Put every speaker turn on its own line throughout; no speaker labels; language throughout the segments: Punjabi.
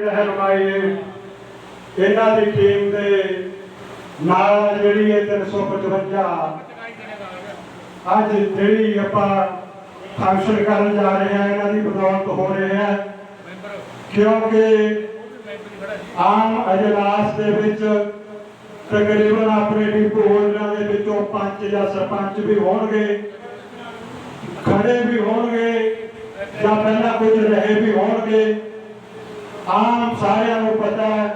ਰਹਿਨਮਾਈ ਇਹਨਾਂ ਦੀ ਟੀਮ ਦੇ ਨਾਲ ਜਿਹੜੀ ਇਹ 355 ਅੱਜ ਜਿਹੜੀ ਆਪਾਂ ਫੰਕਸ਼ਨ ਕਰਨ ਜਾ ਰਹੇ ਹਾਂ, ਇਹਨਾਂ ਦੀ ਬਦੌਲਤ ਹੋ ਰਹੇ ਹੈ। ਕਿਉਂਕਿ ਆਮ ਅਜਲਾਸ ਦੇ ਵਿੱਚ ਤਕਰੀਬਨ ਆਪਣੇ ਡਿਪੂ ਹੋਲਡਰਾਂ ਦੇ ਵਿੱਚੋਂ ਪੰਜ ਜਾਂ ਸਰਪੰਚ ਵੀ ਹੋਣਗੇ, ਖੜੇ ਵੀ ਹੋਣਗੇ, ਜਾਂ ਪਹਿਲਾਂ ਕੁਝ ਰਹੇ ਆਮ ਸਾਰਿਆਂ ਨੂੰ ਪਤਾ ਹੈ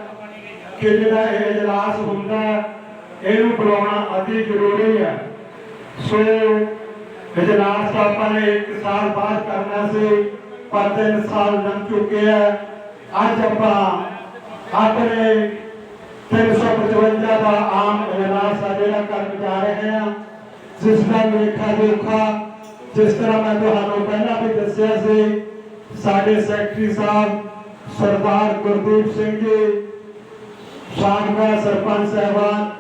ਕਿ ਜਿਹੜਾ ਇਹ ਇਜਲਾਸ ਹੁੰਦਾ ਹੈ, ਇਹਨੂੰ ਬੁਲਾਉਣਾ ਅਤੀ ਜ਼ਰੂਰੀ ਹੈ। ਸੋ ਇਜਲਾਸ ਆਪਾਂ ਨੇ ਇੱਕ ਸਾਲ ਬਾਅਦ ਕਰਨਾ ਸੀ ਪਰ ਤਿੰਨ ਸਾਲ ਲੰਘ ਚੁੱਕੇ ਹੈ। ਅੱਜ ਆਪਾਂ ਆਪਣੇ 355 ਦਾ ਆਮ ਇਜਲਾਸ ਆ ਜਿਹੜਾ ਕਰਨ ਜਾ ਰਹੇ ਹਾਂ ਜਿਸ ਦਾ ਲੇਖਾ ਜੋਖਾ ਜਿਸ ਤਰ੍ਹਾਂ ਮੈਂ ਤੁਹਾਨੂੰ ਪਹਿਲਾਂ ਵੀ ਦੱਸਿਆ ਸੀ ਸਾਡੇ ਸੈਕਟਰੀ ਸਾਹਿਬ ਸਰਦਾਰ ਗੁਰਦੀਪ ਸਿੰਘ ਜੀ ਸਾਬਕਾ ਸਰਪੰਚ ਸਾਹਿਬਾਨ,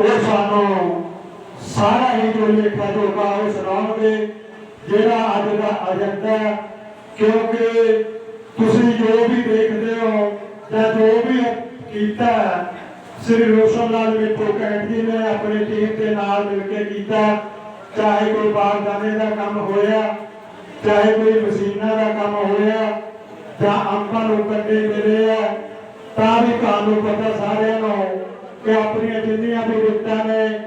ਉਹ ਸਾਨੂੰ ਸਾਰਾ ਹੀ ਜੋ ਲੇਖਾ ਜੋਗਾ ਉਹ ਸੁਣਾਉਣਗੇ, ਜਿਹੜਾ ਅੱਜ ਦਾ ਏਜੰਡਾ ਕਿਉਂਕਿ ਤੁਸੀਂ ਜੋ ਵੀ ਦੇਖਦੇ ਹੋ ਜਾਂ ਜੋ ਵੀ ਕੀਤਾ ਸ੍ਰੀ ਰੋਸ਼ਨ ਲਾਲ ਮਿੱਠੂ ਕੈਂਟ ਜੀ ਨੇ ਆਪਣੀ ਟੀਮ ਦੇ ਨਾਲ ਮਿਲ ਕੇ ਕੀਤਾ, ਚਾਹੇ ਕੋਈ ਬਾਗਦਾਨੇ ਦਾ ਕੰਮ ਹੋਇਆ, ਚਾਹੇ ਕੋਈ ਮਸ਼ੀਨਾਂ ਦਾ ਕੰਮ ਹੋਇਆ ਜਾਂ ਆਪਾਂ ਨੂੰ ਕੱਢੇ ਮਿਲੇ ਆ, ਤਾਂ ਵੀ ਤੁਹਾਨੂੰ ਪਤਾ ਸਾਰਿਆਂ ਨੂੰ ਕਿ ਆਪਣੀਆਂ ਜਿੰਨੀਆਂ ਵੀ ਰਿਟਾਂ ਨੇ,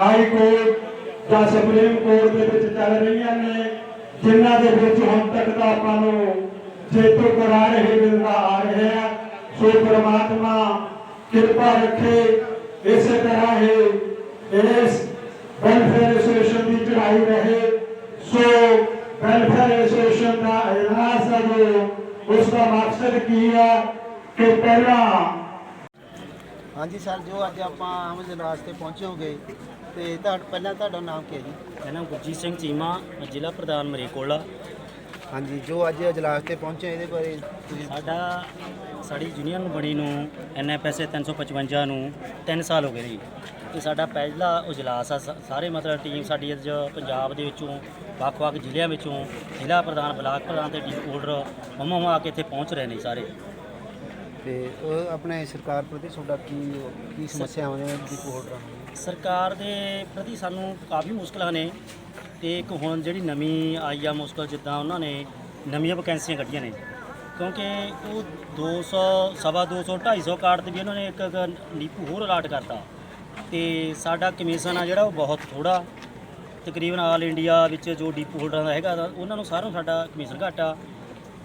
ਹਾਈ ਕੋਰਟ ਜਾਂ ਸੁਪਰੀਮ ਕੋਰਟ ਦੇ ਵਿੱਚ ਚੱਲ ਰਹੀਆਂ ਨੇ, ਜਿਨ੍ਹਾਂ ਦੇ ਵਿੱਚ ਹੁਣ ਤੱਕ ਦਾ ਆਪਾਂ ਨੂੰ ਜੇਤੂ ਕਰਾਰ ਹੀ ਮਿਲਦਾ ਆ ਰਿਹਾ। ਸੋ ਪ੍ਰਮਾਤਮਾ ਕਿਰਪਾ ਰੱਖੇ, ਇਸੇ ਤਰ੍ਹਾਂ ਹੀ ਇਸ ਵੈਲਫੇਅਰ ਐਸੋਸੀਏਸ਼ਨ ਦੀ ਚੜਾਈ ਰਹੇ। ਸੋ ਵੈਲਫੇਅਰ ਐਸੋਸੀਏਸ਼ਨ ਦਾ ਇਜਲਾਸ ਹੈ ਜੋ ਉਸ ਦਾ ਮਕਸਦ ਕੀ ਹੈ ਕਿ ਪਹਿਲਾਂ
ਹਾਂਜੀ ਸਰ ਜੋ ਅੱਜ ਆਪਾਂ ਆਮ ਜਲਾਸ ਤੇ ਪਹੁੰਚੇ ਹੋਗੇ ਤੇ ਤੁਹਾਡਾ ਪਹਿਲਾਂ ਤੁਹਾਡਾ ਨਾਮ ਕੀ ਹੈ ਜੀ?
ਮੇਰਾ ਨਾਮ ਗੁਰਜੀਤ ਸਿੰਘ ਚੀਮਾ ਮੈਂ ਜ਼ਿਲ੍ਹਾ ਪ੍ਰਧਾਨ ਮਰੇਕੋਲਾ।
ਹਾਂਜੀ ਜੋ ਅੱਜ ਇਜਲਾਸ ਤੇ ਪਹੁੰਚੇ ਇਹਦੇ ਬਾਰੇ ਤੁਸੀਂ
ਸਾਡਾ ਸਾਡੀ ਯੂਨੀਅਨ ਨੂੰ ਬਣੀ ਨੂੰ ਐਨਐਫਐਸਏ 355 ਨੂੰ 3 ਸਾਲ ਹੋ ਗਏ ਜੀ। ਇਹ ਸਾਡਾ ਪਹਿਲਾ ਇਜਲਾਸ ਆ ਸ- ਸਾਰੇ ਮਤਲਬ ਟੀਮ ਸਾਡੀ ਅੱਜ ਪੰਜਾਬ ਦੇ ਵਿੱਚੋਂ ਵੱਖ-ਵੱਖ ਜ਼ਿਲ੍ਹਿਆਂ ਵਿੱਚੋਂ ਜ਼ਿਲ੍ਹਾ ਪ੍ਰਧਾਨ ਬਲਾਕ ਪ੍ਰਧਾਨ ਤੇ ਡੀਪ ਹੋਲਡਰ ਮਮਾ ਆ ਕੇ ਇੱਥੇ ਪਹੁੰਚ ਰਹੇ ਨੇ ਸਾਰੇ।
ਤੇ ਉਹ ਆਪਣੇ ਸਰਕਾਰ ਪ੍ਰਤੀ ਤੁਹਾਡਾ ਕੀ ਕੀ ਸਮੱਸਿਆਵਾਂ ਨੇ ਦੀਪੂ ਹੋਲਡਰਾਂ ਨੂੰ
ਸਰਕਾਰ ਦੇ ਪ੍ਰਤੀ ਸਾਨੂੰ ਕਾਫੀ ਮੁਸ਼ਕਲਾਂ ਨੇ ਤੇ ਇੱਕ ਹੁਣ ਜਿਹੜੀ ਨਵੀਂ ਆਈ ਆ ਮੁਸ਼ਕਲ ਜਿੱਦਾਂ ਉਹਨਾਂ ਨੇ ਨਵੀਆਂ ਵੈਕੈਂਸੀਆਂ ਕੱਢੀਆਂ ਨੇ। ਕਿਉਂਕਿ ਉਹ 200 ਸਵਾ 200 250 ਕਾਰਡ ਤੇ ਵੀ ਉਹਨਾਂ ਨੇ ਇੱਕ ਇੱਕ ਨੀਪੂ ਹੋਰ ਅਲਾਟ ਕਰਤਾ। ਤੇ ਸਾਡਾ ਕਮਿਸ਼ਨ ਆ ਜਿਹੜਾ ਉਹ ਬਹੁਤ ਥੋੜਾ ਤਕਰੀਬਨ ਆਲ ਇੰਡੀਆ ਵਿੱਚ ਜੋ ਡੀਪੂ ਹੋਲਡਰਾਂ ਦਾ ਹੈਗਾ, ਉਹਨਾਂ ਨੂੰ ਸਾਰਿਆਂ ਨੂੰ ਸਾਡਾ ਕਮਿਸ਼ਨ ਘੱਟ ਆ।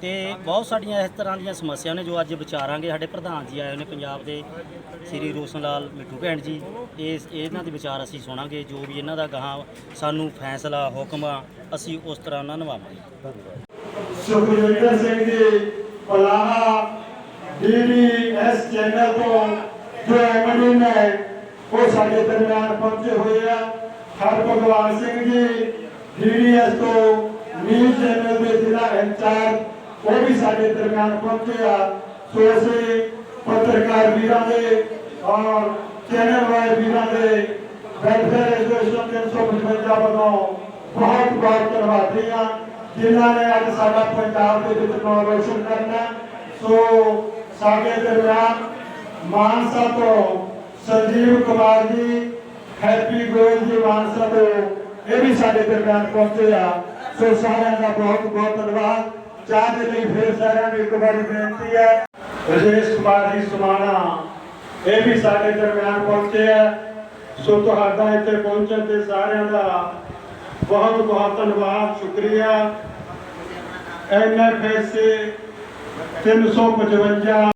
ਤੇ ਬਹੁਤ ਸਾਡੀਆਂ ਇਸ ਤਰ੍ਹਾਂ ਦੀਆਂ ਸਮੱਸਿਆ ਨੇ ਜੋ ਅੱਜ ਵਿਚਾਰਾਂਗੇ। ਸਾਡੇ ਪ੍ਰਧਾਨ ਜੀ ਆਏ ਨੇ ਪੰਜਾਬ ਦੇ, ਸ੍ਰੀ ਰੋਸ਼ਨ ਲਾਲ ਮਿੱਠੂ ਭੈਣ ਜੀ। ਇਸ ਇਹਨਾਂ ਦੇ ਵਿਚਾਰ ਅਸੀਂ ਸੁਣਾਂਗੇ, ਜੋ ਵੀ ਇਹਨਾਂ ਦਾ ਗਾਹਾਂ ਸਾਨੂੰ ਫੈਸਲਾ, ਹੁਕਮ ਆ, ਅਸੀਂ ਉਸ ਤਰ੍ਹਾਂ ਉਹਨਾਂ ਨਿਭਾਵਾਂਗੇ
ਸੁਖਜਿੰਦਰ ਸਿੰਘ ਜੀ ਪਲਾਹਾ ਡੀਡੀਐਸ ਚੈਨਲ ਤੋਂ ਜੋ ਐਮਡੀ ਨੇ ਉਹ ਸਾਡੇ ਦਰਮਿਆਨ ਪਹੁੰਚੇ ਹੋਏ ਆ। ਹਰ ਭਗਵਾਨ ਸਿੰਘ ਜੀ ਡੀਡੀਐਸ ਤੋਂ ਨਿਊਜ਼ ਚੈਨਲ ਦੇ ਜ਼ਿਲ੍ਹਾ ਇੰਚਾਰਜ, ਉਹ ਵੀ ਸਾਡੇ ਦਰਮਿਆਨ ਪਹੁੰਚੇ ਆ। ਸੋ ਅਸੀਂ ਪੱਤਰਕਾਰ ਵੀਰਾਂ ਦੇ ਔਰ ਚੈਨਲ ਵਾਲੇ ਵੀਰਾਂ ਦੇ ਵੈਲਫੇਅਰ ਐਸੋਸੀਏਸ਼ਨ 355 ਵੱਲੋਂ ਬਹੁਤ ਬਹੁਤ ਧੰਨਵਾਦੀ ਹਾਂ। ਜਿਨ੍ਹਾਂ ਨੇ ਅੱਜ ਸਾਡਾ ਪੰਜਾਬ ਦੇ ਵਿੱਚ ਨਾਮ ਰੋਸ਼ਨ ਕਰਨਾ ਸੋ ਸਾਡੇ ਦਰਮਿਆਨ ਮਾਨਸਾ ਤੋਂ ਸੰਜੀਵ ਕੁਮਾਰ ਜੀ, ਹੈਪੀ ਗੋਇਲ ਜੀ ਮਾਨਸਾ ਤੋਂ ਇਹ ਵੀ ਸਾਡੇ ਦਰਮਿਆਨ ਪਹੁੰਚੇ ਆ। ਸੋ ਸਾਰਿਆਂ ਦਾ ਬਹੁਤ ਬਹੁਤ ਧੰਨਵਾਦ। ਚਾਹ ਦੇ ਲਈ ਫਿਰ ਸਾਰਿਆਂ ਨੂੰ ਇੱਕ ਵਾਰੀ ਬੇਨਤੀ ਹੈ। ਰਜੇਸ਼ ਕੁਮਾਰ ਜੀ ਸੁਮਾਣਾ, ਇਹ ਵੀ ਸਾਡੇ ਦਰਮਿਆਨ ਪਹੁੰਚੇ ਆ। ਸੋ ਤੁਹਾਡਾ ਇੱਥੇ ਪਹੁੰਚਣ ਤੇ ਸਾਰਿਆਂ ਦਾ ਬਹੁਤ ਬਹੁਤ ਧੰਨਵਾਦ, ਸ਼ੁਕਰੀਆ। ਐਨਐਫਐਸ 355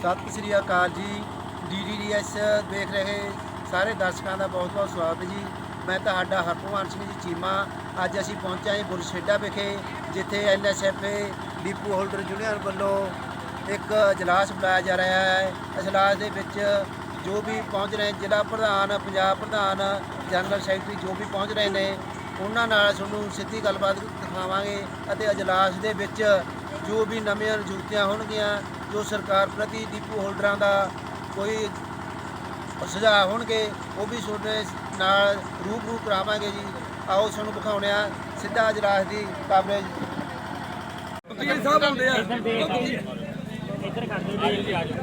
ਸਤਿ ਸ੍ਰੀ ਅਕਾਲ ਜੀ। ਡੀਡੀਡੀਐਸ ਦੇਖ ਰਹੇ ਸਾਰੇ ਦਰਸ਼ਕਾਂ ਦਾ ਬਹੁਤ ਬਹੁਤ ਸਵਾਗਤ ਜੀ। ਮੈਂ ਤੁਹਾਡਾ ਹਰਭਗਵਾਨ ਸਿੰਘ ਜੀ ਚੀਮਾ। ਅੱਜ ਅਸੀਂ ਪਹੁੰਚੇ ਹਾਂ ਬੁਰਜ ਖੇਡਾ ਵਿਖੇ, ਜਿੱਥੇ ਐਨਐਸਐਫਏ ਡੀਪੂ ਹੋਲਡਰ ਯੂਨੀਅਨ ਵੱਲੋਂ ਇੱਕ ਇਜਲਾਸ ਬੁਲਾਇਆ ਜਾ ਰਿਹਾ ਹੈ। ਇਜਲਾਸ ਦੇ ਵਿੱਚ ਜੋ ਵੀ ਪਹੁੰਚ ਰਹੇ ਜ਼ਿਲ੍ਹਾ ਪ੍ਰਧਾਨ, ਪੰਜਾਬ ਪ੍ਰਧਾਨ, ਜਨਰਲ ਸੈਕਟਰੀ ਜੋ ਵੀ ਪਹੁੰਚ ਰਹੇ ਨੇ, ਉਹਨਾਂ ਨਾਲ ਤੁਹਾਨੂੰ ਸਿੱਧੀ ਗੱਲਬਾਤ ਦਿਖਾਵਾਂਗੇ ਅਤੇ ਇਜਲਾਸ ਦੇ ਵਿੱਚ ਜੋ ਵੀ ਨਵੀਆਂ ਨਿਯੁਕਤੀਆਂ ਹੋਣਗੀਆਂ, ਜੋ ਸਰਕਾਰ ਪ੍ਰਤੀ ਡੀਪੂ ਹੋਲਡਰਾਂ ਦਾ ਕੋਈ ਸੁਝਾਅ ਹੋਣਗੇ, ਉਹ ਵੀ ਤੁਹਾਡੇ ਨਾਲ ਰੂਬਰੂ ਕਰਾਵਾਂਗੇ ਜੀ। ਆਓ, ਤੁਹਾਨੂੰ ਵਿਖਾਉਂਦੇ ਆ ਸਿੱਧਾ ਅਜਲਾਸ ਦੀ ਕਵਰੇਜ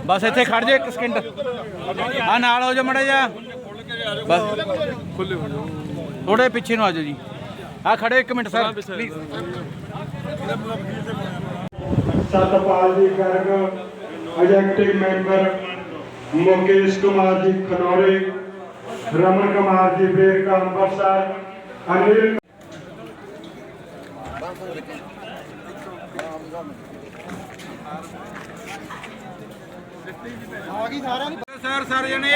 ਬਸ ਇੱਥੇ ਖੜ ਜਾ ਇੱਕ ਸਕਿੰਟ ਆ ਨਾਲ ਹੋ ਜਾ ਮੜਾ ਜਾ ਬਸ। ਖੁੱਲੇ ਹੋ ਜਾ ਥੋੜੇ ਪਿੱਛੇ ਨੂੰ ਆ ਜਾਓ ਜੀ। ਆ ਖੜੇ ਇੱਕ minute sir. Please
Satpal ji Garg executive member Mukesh Kumar ji Khanauri Raman Kumar ji Berka Amritsar Anil
sir sir ਜਣੇ।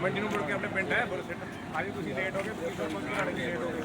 ਮੰਡੀ ਨੂੰ। ਮੁੜ ਕੇ ਆਪਣੇ ਪਿੰਡ ਹੈ ਬੁਰਸਟ ਅੱਜ ਤੁਸੀਂ ਲੇਟ ਹੋ ਗਏ ਪੁਲਿਸ ਮੰਗੀ ਲੜ ਕੇ ਲੇਟ ਹੋ ਗਏ।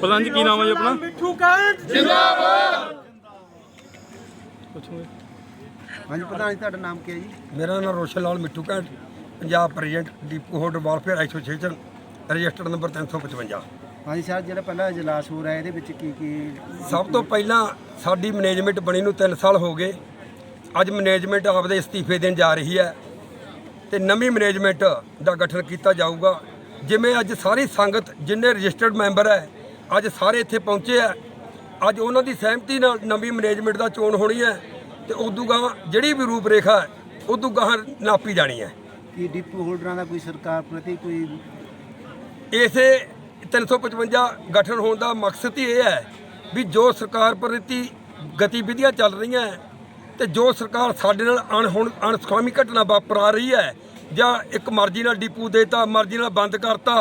ਪ੍ਰਧਾਨ ਜੀ ਕੀ ਨਾਮ ਹੈ ਜੀ ਆਪਣਾ?
ਹਾਂਜੀ ਪ੍ਰਧਾਨ ਜੀ ਤੁਹਾਡਾ ਨਾਮ ਕੀ ਹੈ ਜੀ?
ਮੇਰਾ ਨਾਮ Roshan Lal Mitthu Ghat Punjab president depot holder welfare association registered number 355
ਹਾਂਜੀ ਸਰ ਜਿਹੜਾ ਪਹਿਲਾ ਅਜਲਾਸ ਹੋ ਰਿਹਾ ਇਹਦੇ ਵਿੱਚ ਕੀ ਕੀ
ਸਭ ਤੋਂ ਪਹਿਲਾਂ ਸਾਡੀ ਮੈਨੇਜਮੈਂਟ ਬਣੀ ਨੂੰ 3 ਸਾਲ ਹੋ ਗਏ। ਅੱਜ ਮੈਨੇਜਮੈਂਟ ਆਪਦੇ ਅਸਤੀਫੇ ਦੇਣ ਜਾ ਰਹੀ ਹੈ ਤੇ ਨਵੀਂ ਮੈਨੇਜਮੈਂਟ ਦਾ ਗਠਨ ਕੀਤਾ ਜਾਊਗਾ। ਜਿਵੇਂ ਅੱਜ ਸਾਰੀ ਸੰਗਤ ਜਿੰਨੇ ਰਜਿਸਟਰਡ ਮੈਂਬਰ ਹੈ ਅੱਜ ਸਾਰੇ ਇੱਥੇ ਪਹੁੰਚੇ ਆ। ਅੱਜ ਉਹਨਾਂ ਦੀ ਸਹਿਮਤੀ ਨਾਲ ਨਵੀਂ ਮੈਨੇਜਮੈਂਟ ਦਾ ਚੋਣ ਹੋਣੀ ਹੈ ਤੇ ਉਦੋਂ ਗਾਂ ਜਿਹੜੀ ਵੀ ਰੂਪ ਰੇਖਾ ਉਦੋਂ ਗਾਂ ਨਾਪੀ ਜਾਣੀ ਹੈ।
ਕੀ ਡਿਪੂ ਹੋਲਡਰਾਂ ਦਾ ਕੋਈ ਸਰਕਾਰ ਪ੍ਰਤੀ ਕੋਈ
ਇਸੇ 355 ਗਠਨ ਹੋਣ ਦਾ ਮਕਸਦ ਹੀ ਇਹ ਹੈ ਵੀ ਜੋ ਸਰਕਾਰ ਪ੍ਰਤੀ ਗਤੀਵਿਧੀਆਂ ਚੱਲ ਰਹੀਆਂ ਤੇ ਜੋ ਸਰਕਾਰ ਸਾਡੇ ਨਾਲ ਅਣਹੁਣ ਅਣਸੁਖਾਵੀ ਘਟਨਾ ਵਾਪਰਾ ਰਹੀ ਹੈ ਜਾਂ ਇੱਕ ਮਰਜ਼ੀ ਨਾਲ ਡਿਪੂ ਦੇਤਾ ਮਰਜ਼ੀ ਨਾਲ ਬੰਦ ਕਰਤਾ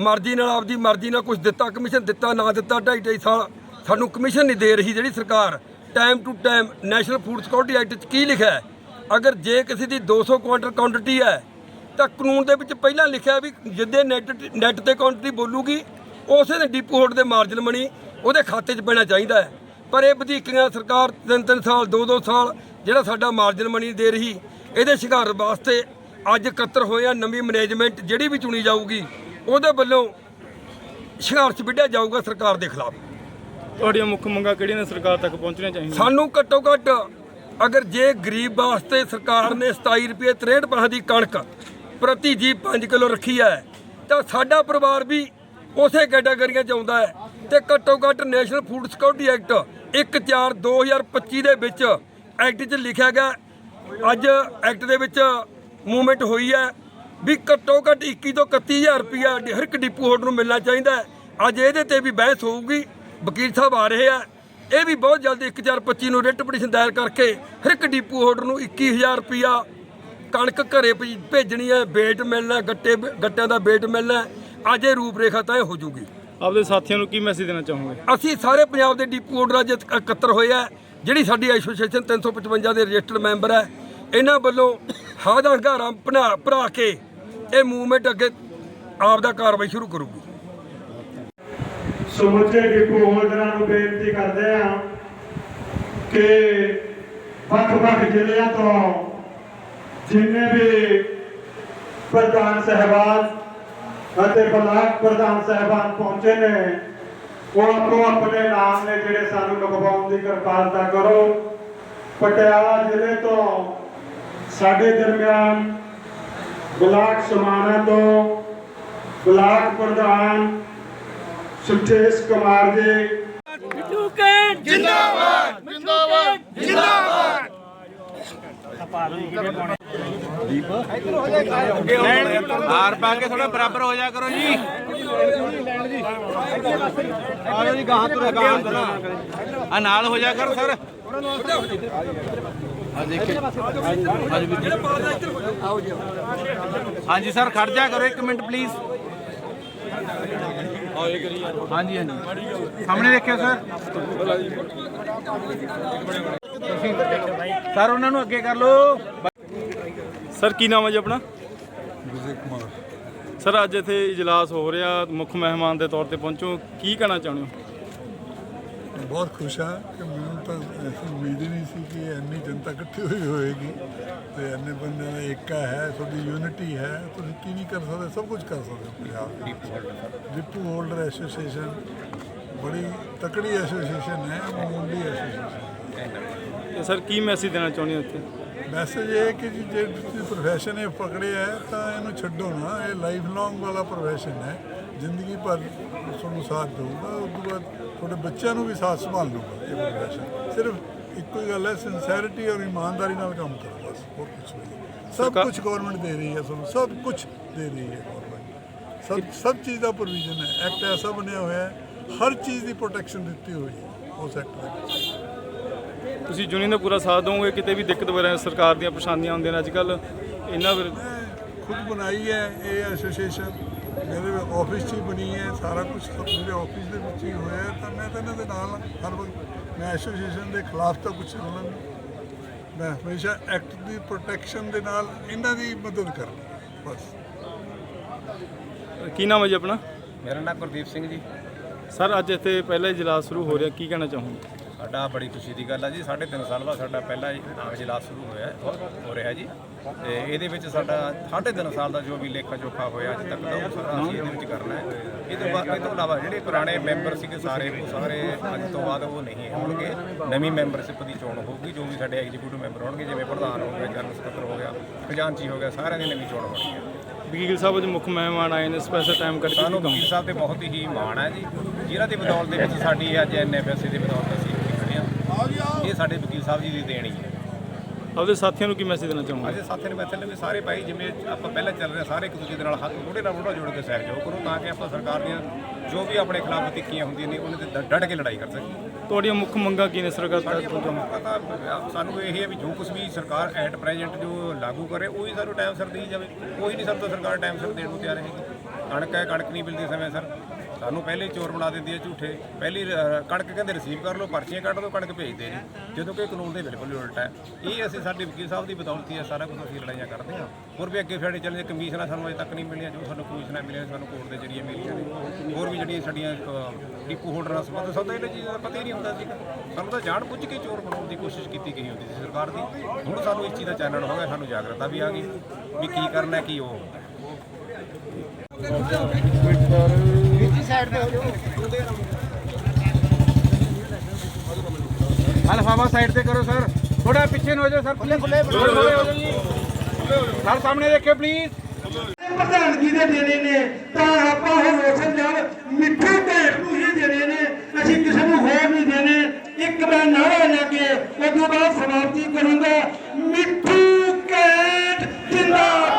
ਮਰਜ਼ੀ ਨਾਲ ਆਪਦੀ ਮਰਜ਼ੀ ਨਾਲ ਕੁਝ ਦਿੱਤਾ, ਕਮਿਸ਼ਨ ਦਿੱਤਾ, ਨਾ ਦਿੱਤਾ, ਢਾਈ ਢਾਈ ਸਾਲ ਸਾਨੂੰ ਕਮਿਸ਼ਨ ਨਹੀਂ ਦੇ ਰਹੀ ਜਿਹੜੀ ਸਰਕਾਰ। Time to time national food security act 'ਚ ਕੀ ਲਿਖਿਆ ਹੈ? ਅਗਰ ਜੇ ਕਿਸੇ ਦੀ 200 ਕੁਆਂਟਲ ਕੁਆਂਟੀਟੀ ਹੈ, ਤਾਂ ਕਾਨੂੰਨ ਦੇ ਵਿੱਚ ਪਹਿਲਾਂ ਲਿਖਿਆ ਵੀ ਜਿੱਦੇ ਨੈਟ ਨੈਟ ਤੇ ਕੁਆਂਟੀਟੀ ਬੋਲੂਗੀ, ਉਸੇ ਦੇ ਡਿਪੂ ਹੋਲਡ ਦੇ ਮਾਰਜਨ ਮਨੀ ਉਹਦੇ ਖਾਤੇ 'ਚ ਪੈਣਾ ਚਾਹੀਦਾ ਹੈ। ਪਰ ਇਹ ਵਧੀਕੀਆਂ ਸਰਕਾਰ ਤਿੰਨ ਤਿੰਨ ਸਾਲ, ਦੋ ਦੋ ਸਾਲ ਜਿਹੜਾ ਸਾਡਾ ਮਾਰਜਨ ਮਨੀ ਦੇ ਰਹੀ, ਇਹਦੇ ਸ਼ਿਕਾਰ ਵਾਸਤੇ ਅੱਜ ਇਕੱਤਰ ਹੋਏ ਆ ਨਵੀਂ ਮੈਨੇਜਮੈਂਟ ਜਿਹੜੀ ਵੀ ਚੁਣੀ ਜਾਊਗੀ। ਉਹਦੇ ਵੱਲੋਂ ਸੰਘਰਸ਼ ਵਿੱਢਿਆ ਜਾਊਗਾ ਸਰਕਾਰ ਦੇ ਖਿਲਾਫ।
ਤੁਹਾਡੀਆਂ ਮੁੱਖ ਮੰਗਾਂ ਕਿਹੜੀਆਂ ਨੇ ਸਰਕਾਰ ਤੱਕ ਪਹੁੰਚਣੀਆਂ ਚਾਹੀਦੀਆਂ?
ਸਾਨੂੰ ਘੱਟੋ ਘੱਟ ਅਗਰ ਜੇ ਗਰੀਬ ਵਾਸਤੇ ਸਰਕਾਰ ਨੇ 27 ਰੁਪਏ 63 ਪੈਸੇ ਦੀ ਕਣਕ ਪ੍ਰਤੀ ਜੀ 5 ਕਿਲੋ ਰੱਖੀ ਹੈ ਤਾਂ ਸਾਡਾ ਪਰਿਵਾਰ ਵੀ ਉਸੇ ਕੈਟਾਗਰੀਆਂ 'ਚ ਆਉਂਦਾ ਹੈ ਤੇ ਘੱਟੋ ਘੱਟ ਨੈਸ਼ਨਲ ਫੂਡ ਸਿਕਿਉਰਿਟੀ ਐਕਟ 14 2025 ਦੇ ਵਿੱਚ ਐਕਟ 'ਚ ਲਿਖਿਆ ਗਿਆ। ਅੱਜ ਐਕਟ ਦੇ ਵਿੱਚ ਮੂਵਮੈਂਟ ਹੋਈ ਹੈ। ਵੀ ਘੱਟੋ ਘੱਟ 21 ਤੋਂ 31000 ਰੁਪਇਆ ਹਰ ਇੱਕ ਡਿਪੂ ਹੋਲਡਰ ਨੂੰ ਮਿਲਣਾ ਚਾਹੀਦਾ ਹੈ। ਅੱਜ ਇਹਦੇ ਤੇ ਵੀ ਬਹਿਸ ਹੋਊਗੀ। ਵਕੀਲ ਸਾਹਿਬ ਆ ਰਹੇ ਆ। ਇਹ ਵੀ ਬਹੁਤ ਜਲਦੀ 1425 ਨੂੰ ਰਿਟ ਪਟੀਸ਼ਨ ਦਾਇਰ ਕਰਕੇ ਹਰ ਇੱਕ ਡਿਪੂ ਹੋਲਡਰ ਨੂੰ 21000 ਰੁਪਇਆ ਕਣਕ ਘਰੇ ਭੇਜ- ਭੇਜਣੀ ਹੈ। ਵੇਟ ਮਿਲਣਾ ਗੱਟੇ ਗੱਟਿਆਂ ਦਾ ਵੇਟ ਮਿਲਣਾ ਅੱਜ ਇਹ ਰੂਪ ਰੇਖਾ ਤੈਅ ਹੋ ਜੂਗੀ
ਆਪਦੇ ਸਾਥੀਆਂ ਨੂੰ ਕੀ ਮੈਸੇਜ ਦੇਣਾ ਚਾਹੋਗੇ?
ਅਸੀਂ ਸਾਰੇ ਪੰਜਾਬ ਦੇ ਡਿਪੂ ਹੋਲਡਰ ਅੱਜ ਇਕ- ਇਕੱਤਰ ਹੋਏ ਆ। ਜਿਹੜੀ ਸਾਡੀ ਐਸੋਸੀਏਸ਼ਨ 355 ਦੇ ਰਜਿਸਟਰਡ ਮੈਂਬਰ ਹੈ। ਇਹਨਾਂ ਵੱਲੋਂ ਹਾਦਾ ਹੰਗਾਰਾ ਭਰਾ ਕੇ ਇਹ ਮੂਵਮੈਂਟ ਅੱਗੇ ਆਪ ਦਾ ਕਾਰਵਾਈ ਸ਼ੁਰੂ ਕਰੂਗੀ।
ਸਮੁੱਚੇ ਡਿਪੂ ਹੋਲਡਰਾਂ ਨੂੰ ਬੇਨਤੀ ਕਰਦੇ ਹਾਂ ਕਿ ਵੱਖ-ਵੱਖ ਜ਼ਿਲ੍ਹਿਆਂ ਤੋਂ ਜਿੰਨੇ ਵੀ ਪ੍ਰਧਾਨ ਸਹਿਬਾਨ ਅਤੇ ਬਲਾਕ ਪ੍ਰਧਾਨ ਸਹਿਬਾਨ ਪਹੁੰਚੇ ਨੇ, ਉਹ ਆਪੋ ਆਪਣੇ ਨਾਮ ਨੇ ਜਿਹੜੇ ਸਾਨੂੰ ਲਗਵਾਉਣ ਦੀ ਕਿਰਪਾਲਤਾ ਕਰੋ। ਪਟਿਆਲਾ ਜ਼ਿਲ੍ਹੇ ਤੋਂ ਸਾਡੇ ਦਰਮਿਆਨ ਬਲਾਕ ਸਮਾਣਾ ਤੋਂ ਬਲਾਕ ਪ੍ਰਧਾਨ ਸੁਖੇਸ਼ ਕੁਮਾਰ ਜੀ।
ਹਾਰ ਪਾ ਕੇ ਥੋੜਾ ਬਰਾਬਰ ਹੋ ਜਾ ਕਰੋ ਜੀ। ਆਜੋ ਜੀ ਗਾਹਾਂ ਤੁਰੇ ਗਾਹਾਂ ਆ ਨਾਲ ਹੋ ਜਾ ਕਰੋ ਸਰ। ਹਾਂਜੀ ਸਰ ਖੜ ਜਾ ਕਰੋ ਇੱਕ ਮਿੰਟ ਪਲੀਜ਼ ਹਾਂਜੀ ਹਾਂਜੀ। ਸਾਹਮਣੇ ਦੇਖਿਓ ਸਰ। ਸਰ ਉਹਨਾਂ ਨੂੰ ਅੱਗੇ ਕਰ ਲਓ।
ਸਰ ਕੀ ਨਾਮ ਹੈ ਜੀ ਆਪਣਾ? ਸਰ ਅੱਜ ਇੱਥੇ ਇਜਲਾਸ ਹੋ ਰਿਹਾ। ਮੁੱਖ ਮਹਿਮਾਨ ਦੇ ਤੌਰ ਤੇ ਪਹੁੰਚੋ। ਕੀ ਕਹਿਣਾ ਚਾਹੁੰਦੇ ਹੋ?
ਬਹੁਤ ਖੁਸ਼ ਹਾਂ ਕਿ ਮੈਨੂੰ ਤਾਂ ਐਸੀ ਉਮੀਦ ਹੀ ਨਹੀਂ ਸੀ ਕਿ ਇੰਨੀ ਜਨਤਾ ਇਕੱਠੀ ਹੋਈ ਹੋਏਗੀ ਤੇ ਇੰਨੇ ਬੰਦਿਆਂ ਦਾ ਏਕਾ ਹੈ ਤੁਹਾਡੀ ਯੂਨਿਟੀ ਹੈ ਤੁਸੀਂ ਕੀ ਨਹੀਂ ਕਰ ਸਕਦੇ ਸਭ ਕੁਝ ਕਰ ਸਕਦੇ ਹੋ ਪੰਜਾਬ ਵਿੱਚ। ਡਿਪੂ ਹੋਲਡਰ ਐਸੋਸੀਏਸ਼ਨ ਬੜੀ ਤਕੜੀ ਐਸੋਸੀਏਸ਼ਨ ਹੈ ਮਾਮੂਲੀ ਐਸੋਸੀਏਸ਼ਨ
ਤੇ ਸਰ ਕੀ ਮੈਸੇਜ ਦੇਣਾ ਚਾਹੁੰਦੇ ਹੋ ਇੱਥੇ?
ਮੈਸੇਜ ਇਹ ਹੈ ਕਿ ਜੀ ਜੇ ਤੁਸੀਂ ਪ੍ਰੋਫੈਸ਼ਨ ਇਹ ਪਕੜਿਆ ਹੈ ਤਾਂ ਇਹਨੂੰ ਛੱਡੋ ਨਾ ਇਹ ਲਾਈਫ ਲੌਂਗ ਵਾਲਾ ਪ੍ਰੋਫੈਸ਼ਨ ਹੈ। ਜ਼ਿੰਦਗੀ ਭਰ ਤੁਹਾਨੂੰ ਸਾਥ ਦੇਊਗਾ ਉਸ ਤੋਂ ਬਾਅਦ ਤੁਹਾਡੇ ਬੱਚਿਆਂ ਨੂੰ ਵੀ ਸਾਥ ਸੰਭਾਲ ਲੂਗਾ ਇਹ ਪ੍ਰੋਫੈਸ਼ਨ ਸਿਰਫ ਇੱਕੋ ਹੀ ਗੱਲ ਹੈ ਸਿੰਸੈਰਿਟੀ ਔਰ ਇਮਾਨਦਾਰੀ ਨਾਲ ਕੰਮ ਕਰੋ ਬਸ ਹੋਰ ਕੁਝ ਨਹੀਂ। ਸਭ ਕੁਝ ਗਵਰਨਮੈਂਟ ਦੇ ਰਹੀ ਹੈ ਤੁਹਾਨੂੰ ਸਭ ਕੁਝ ਦੇ ਰਹੀ ਹੈ ਗਵਰਨਮੈਂਟ ਸਭ ਸਭ ਚੀਜ਼ ਦਾ ਪ੍ਰੋਵੀਜ਼ਨ ਹੈ। ਐਕਟ ਐਸਾ ਬਣਿਆ ਹੋਇਆ ਹੈ ਹਰ ਚੀਜ਼ ਦੀ ਪ੍ਰੋਟੈਕਸ਼ਨ ਦਿੱਤੀ ਹੋਈ ਹੈ ਉਸ ਐਕਟ ਦੇ
ਤੁਸੀਂ ਯੂਨੀਅਨ ਦਾ ਪੂਰਾ ਸਾਥ ਦੋਗੇ ਕਿਤੇ ਵੀ ਦਿੱਕਤ ਵਗੈਰਾ ਸਰਕਾਰ ਦੀਆਂ ਪਰੇਸ਼ਾਨੀਆਂ ਆਉਂਦੀਆਂ ਨੇ ਅੱਜ ਕੱਲ ਇਹਨਾਂ
ਖੁਦ ਬਣਾਈ ਹੈ ਇਹ ਐਸੋਸੀਏਸ਼ਨ ਮੇਰੇ ਆਫਿਸ 'ਚ ਹੀ ਬਣੀ ਹੈ ਸਾਰਾ ਕੁਝ ਮੇਰੇ ਆਫਿਸ ਦੇ ਵਿੱਚ ਹੀ ਹੋਇਆ ਹੈ। ਤਾਂ ਮੈਂ ਤਾਂ ਇਹਨਾਂ ਦੇ ਨਾਲ ਹਰ ਵਕਤ। ਮੈਂ ਐਸੋਸੀਏਸ਼ਨ ਦੇ ਖਿਲਾਫ ਤਾਂ ਕੁਝ ਨਹੀਂ ਮੈਂ ਹਮੇਸ਼ਾ ਐਕਟ ਦੀ ਪ੍ਰੋਟੈਕਸ਼ਨ ਦੇ ਨਾਲ ਇਹਨਾਂ ਦੀ ਮਦਦ ਕਰਨੀ ਹੈ ਬਸ।
ਕੀ ਨਾਮ ਹੈ ਜੀ ਆਪਣਾ?
ਮੇਰਾ ਨਾਮ ਗੁਰਦੀਪ ਸਿੰਘ ਜੀ।
ਸਰ ਅੱਜ ਇੱਥੇ ਪਹਿਲਾ ਇਜਲਾਸ ਸ਼ੁਰੂ ਹੋ ਰਿਹਾ ਕੀ ਕਹਿਣਾ ਚਾਹੋਗੇ?
ਸਾਡਾ ਬੜੀ ਖੁਸ਼ੀ ਦੀ ਗੱਲ ਹੈ ਜੀ। ਸਾਢੇ ਤਿੰਨ ਸਾਲ ਬਾਅਦ ਸਾਡਾ ਪਹਿਲਾ ਆਮ ਇਜਲਾਸ ਸ਼ੁਰੂ ਹੋਇਆ ਹੈ, ਰਿਹਾ ਜੀ। ਤੇ ਇਹਦੇ ਵਿੱਚ ਸਾਡਾ ਸਾਢੇ ਤਿੰਨ ਸਾਲ ਦਾ ਜੋ ਵੀ ਲੇਖਾ ਜੋਖਾ ਹੋਇਆ ਅੱਜ ਤੱਕ ਦਾ ਉਹ ਸਾਰਾ ਅਸੀਂ ਇਹਦੇ ਵਿੱਚ ਕਰਨਾ ਹੈ। ਇਹ ਤੋਂ ਬਾਅਦ ਇਹ ਤੋਂ ਇਲਾਵਾ ਜਿਹੜੇ ਪੁਰਾਣੇ ਮੈਂਬਰ ਸੀਗੇ ਸਾਰੇ ਉਹ ਸਾਰੇ ਅੱਜ ਤੋਂ ਬਾਅਦ ਉਹ ਨਹੀਂ ਹੋਣਗੇ। ਨਵੀਂ ਮੈਂਬਰਸ਼ਿਪ ਦੀ ਚੋਣ ਹੋਊਗੀ ਜੋ ਵੀ ਸਾਡੇ ਐਗਜ਼ੀਕਿਊਟਿਵ ਮੈਂਬਰ ਹੋਣਗੇ ਜਿਵੇਂ ਪ੍ਰਧਾਨ ਹੋ ਗਿਆ ਜਨਰਲ ਸਕੱਤਰ ਹੋ ਗਿਆ ਖਜ਼ਾਨਚੀ ਹੋ ਗਿਆ ਸਾਰਿਆਂ ਦੀ ਨਵੀਂ ਚੋਣ ਹੋਣੀ ਹੈ।
ਵਕੀਲ ਸਾਹਿਬ ਅੱਜ ਮੁੱਖ ਮਹਿਮਾਨ ਆਏ ਨੇ ਸਪੈਸ਼ਲ ਟਾਈਮ ਕੱਢ ਕੇ
ਸਾਨੂੰ ਵਕੀਲ ਸਾਹਿਬ ਤੇ ਬਹੁਤ ਹੀ ਮਾਣ ਹੈ ਜੀ। ਜਿਨ੍ਹਾਂ ਦੀ ਬਦੌਲਤ ਦੇ ਵਿੱਚ ਸਾਡੀ ਅੱਜ ਐਨਐਫਐਸਸੀ ਦੀ ਬਦੌਲਤ ਇਹ ਸਾਡੇ ਵਕੀਲ ਸਾਹਿਬ ਜੀ ਦੀ ਦੇਣੀ ਹੈ
ਆਪਦੇ ਸਾਥੀਆਂ ਨੂੰ ਕੀ ਮੈਸੇਜ ਦੇਣਾ ਚਾਹੋਗੇ?
ਅੱਜ ਸਾਥੀ ਨੇ ਮੈਥਲ ਵੀ ਸਾਰੇ ਭਾਈ ਜਿਵੇਂ ਆਪਾਂ ਪਹਿਲਾਂ ਚੱਲ ਰਹੇ ਸਾਰੇ ਇੱਕ ਦੂਜੇ ਦੇ ਨਾਲ ਹੱਥ ਮੋਢੇ ਨਾਲ ਮੋਢਾ ਜੋੜ ਕੇ ਸਹਿਯੋਗ ਕਰੋ ਤਾਂ ਕਿ ਆਪਾਂ ਸਰਕਾਰ ਦੀਆਂ ਜੋ ਵੀ ਆਪਣੇ ਖਿਲਾਫ ਤਿੱਖੀਆਂ ਹੁੰਦੀਆਂ ਨੇ ਉਹਨਾਂ ਤੇ ਡਟ ਕੇ ਲੜਾਈ ਕਰ ਸਕੀਏ।
ਤੁਹਾਡੀਆਂ ਮੁੱਖ ਮੰਗਾਂ ਕੀ ਨੇ ਸਰਕਾਰ
ਪਤਾ ਸਾਨੂੰ ਇਹ ਹੈ ਵੀ ਜੋ ਕੁਝ ਵੀ ਸਰਕਾਰ ਐਟ ਪ੍ਰੈਜ਼ੈਂਟ ਜੋ ਲਾਗੂ ਕਰੇ ਉਹ ਹੀ ਸਾਨੂੰ ਟਾਈਮ ਸਿਰ ਦੇਈ ਜਾਵੇ। ਕੋਈ ਨਹੀਂ ਸਾਨੂੰ ਤਾਂ ਸਰਕਾਰ ਟਾਈਮ ਸਿਰ ਦੇਣ ਨੂੰ ਤਿਆਰ ਹੈਗੀ। ਕਣਕ ਹੈ ਕਣਕ ਨਹੀਂ ਮਿਲਦੀ ਸਮੇਂ ਸਿਰ। ਸਾਨੂੰ ਪਹਿਲੇ ਹੀ ਚੋਰ ਬਣਾ ਦਿੰਦੀ ਹੈ ਝੂਠੇ। ਪਹਿਲੀ ਕਣਕ ਕਹਿੰਦੇ ਰਿਸੀਵ ਕਰ ਲਓ ਪਰਚੀਆਂ ਕੱਢ ਦਿਓ ਕਣਕ ਭੇਜਦੇ ਨਹੀਂ। ਜਦੋਂ ਕਿ ਕਾਨੂੰਨ ਦੇ ਬਿਲਕੁਲ ਹੀ ਉਲਟ ਹੈ। ਇਹ ਅਸੀਂ ਸਾਡੇ ਵਕੀਲ ਸਾਹਿਬ ਦੀ ਬਦੌਲਤੀ ਹੈ ਸਾਰਾ ਕੁਝ ਅਸੀਂ ਲੜਾਈਆਂ ਕਰਦੇ ਹਾਂ। ਹੋਰ ਵੀ ਅੱਗੇ ਫੇੜੇ ਚੱਲੇ ਕਮਿਸ਼ਨਾਂ ਸਾਨੂੰ ਅਜੇ ਤੱਕ ਨਹੀਂ ਮਿਲੀਆਂ ਜੋ ਸਾਨੂੰ ਕਮਿਸ਼ਨਾਂ ਮਿਲੀਆਂ ਸਾਨੂੰ ਕੋਰਟ ਦੇ ਜਰੀਏ ਮਿਲੀਆਂ ਨੇ। ਹੋਰ ਵੀ ਜਿਹੜੀਆਂ ਸਾਡੀਆਂ ਅ, ਡਿਪੂ ਹੋਲਡਰਾਂ ਸੰਬੰਧ ਸਭ ਤੋਂ ਇਹਨਾਂ ਚੀਜ਼ਾਂ ਦਾ ਪਤਾ ਹੀ ਨਹੀਂ ਹੁੰਦਾ ਸੀ। ਸਾਨੂੰ ਤਾਂ ਜਾਣ ਬੁੱਝ ਕੇ ਚੋਰ ਬਣਾਉਣ ਦੀ ਕੋਸ਼ਿਸ਼ ਕੀਤੀ ਗਈ ਹੁੰਦੀ ਸੀ ਸਰਕਾਰ ਦੀ। ਹੁਣ ਸਾਨੂੰ ਇਸ ਚੀਜ਼ ਦਾ ਚਾਨਣ ਹੋ ਗਿਆ ਸਾਨੂੰ ਜਾਗਰਤਾ ਵੀ ਆ ਗਈ ਵੀ ਕੀ ਕਰਨਾ ਕੀ ਉਹ
ਅਲਫਾਵਾ ਸਾਈਡ ਤੇ ਕਰੋ ਸਰ। ਥੋੜਾ ਪਿੱਛੇ ਨੂੰ ਹੋ ਜਾਓ ਸਰ ਖੁੱਲੇ ਖੁੱਲੇ ਹੋ ਜਾਓ ਜੀ। ਸਰ ਸਾਹਮਣੇ ਦੇਖਿਓ ਪਲੀਜ਼
ਪ੍ਰਧਾਨਗੀ ਦੇ ਦੇਣੇ ਨੇ ਤਾਂ ਆਪਾਂ ਹੁਣ ਰੋਸ਼ਨ ਨਾਲ ਮਿੱਠੂ ਭੇਟ ਨੂੰ ਹੀ ਦੇਣੇ ਨੇ। ਅਸੀਂ ਕਿਸੇ ਨੂੰ ਹੋਰ ਨਹੀਂ ਦੇਣੇ। ਇੱਕ ਮੈਂ ਨਾਰਾ ਲੈ ਕੇ ਉਦੋਂ ਬਾਅਦ ਸਮਾਪਤੀ ਕਰੂੰਗਾ। ਮਿੱਠੂ ਕੈਟ ਜਿੰਦਾਬਾਦ।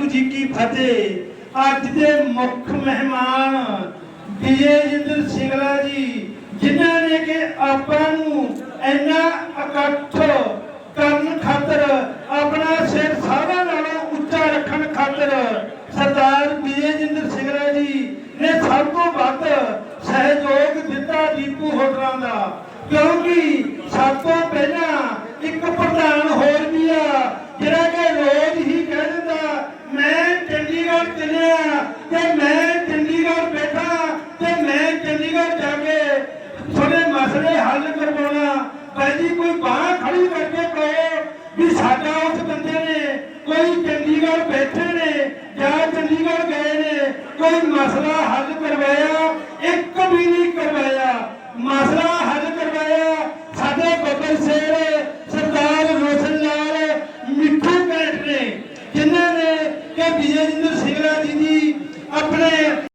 ਵਾਹਿਗੁਰੂ ਜੀ ਕੀ ਫਤਿਹ। ਅੱਜ ਦੇ ਮੁੱਖ ਮਹਿਮਾਨ ਵਿਜੇਜਿੰਦਰ ਸਿੰਗਲਾ ਜੀ, ਜਿਨ੍ਹਾਂ ਨੇ ਕਿ ਆਪਾਂ ਨੂੰ ਇੰਨਾ ਇਕੱਠ ਕਰਨ ਖਾਤਰ, ਆਪਣਾ ਸਿਰ ਸਾਰਿਆਂ ਨਾਲੋਂ ਉੱਚਾ ਰੱਖਣ ਖਾਤਰ ਸਰਦਾਰ ਵਿਜੇਜਿੰਦਰ ਸਿੰਗਲਾ ਜੀ ਨੇ ਸਭ ਤੋਂ ਵੱਧ ਸਹਿਯੋਗ ਦਿੱਤਾ ਦੀਪੂ ਹੋਟਲਾਂ ਦਾ। ਕਿਉਂਕਿ ਸਭ ਤੋਂ ਪਹਿਲਾਂ ਇੱਕ ਪ੍ਰਧਾਨ ਹੋਰ ਵੀ ਆ, ਜਿਹੜਾ ਕਿ ਰੋਜ਼ ਚੰਡੀਗੜ੍ਹ ਚੱਲਿਆ ਤੇ ਮੈਂ ਚੰਡੀਗੜ੍ਹ ਬੈਠਾ ਤੇ ਮੈਂ ਚੰਡੀਗੜ੍ਹ ਜਾ ਕੇ ਤੁਹਾਡੇ ਮਸਲੇ ਹੱਲ ਕਰਵਾਉਣਾ। ਭਾਈ ਕੋਈ ਬਾਹ ਖੜੀ ਕਰਕੇ ਕਹੋ ਵੀ ਸਾਡਾ ਉਸ ਬੰਦੇ ਨੇ ਕੋਈ ਚੰਡੀਗੜ੍ਹ ਬੈਠੇ ਨੇ ਜਾਂ ਚੰਡੀਗੜ੍ਹ ਗਏ ਨੇ, ਕੋਈ ਮਸਲਾ ਹੱਲ ਕਰਵਾਇਆ, ਇੱਕ ਵੀ ਨਹੀਂ ਕਰਵਾਇਆ। ਮਸਲਾ ਹੱਲ ਕਰਵਾਇਆ ਸਾਡੇ ਬੱਬਰ ਸ਼ੇਰ Jalini après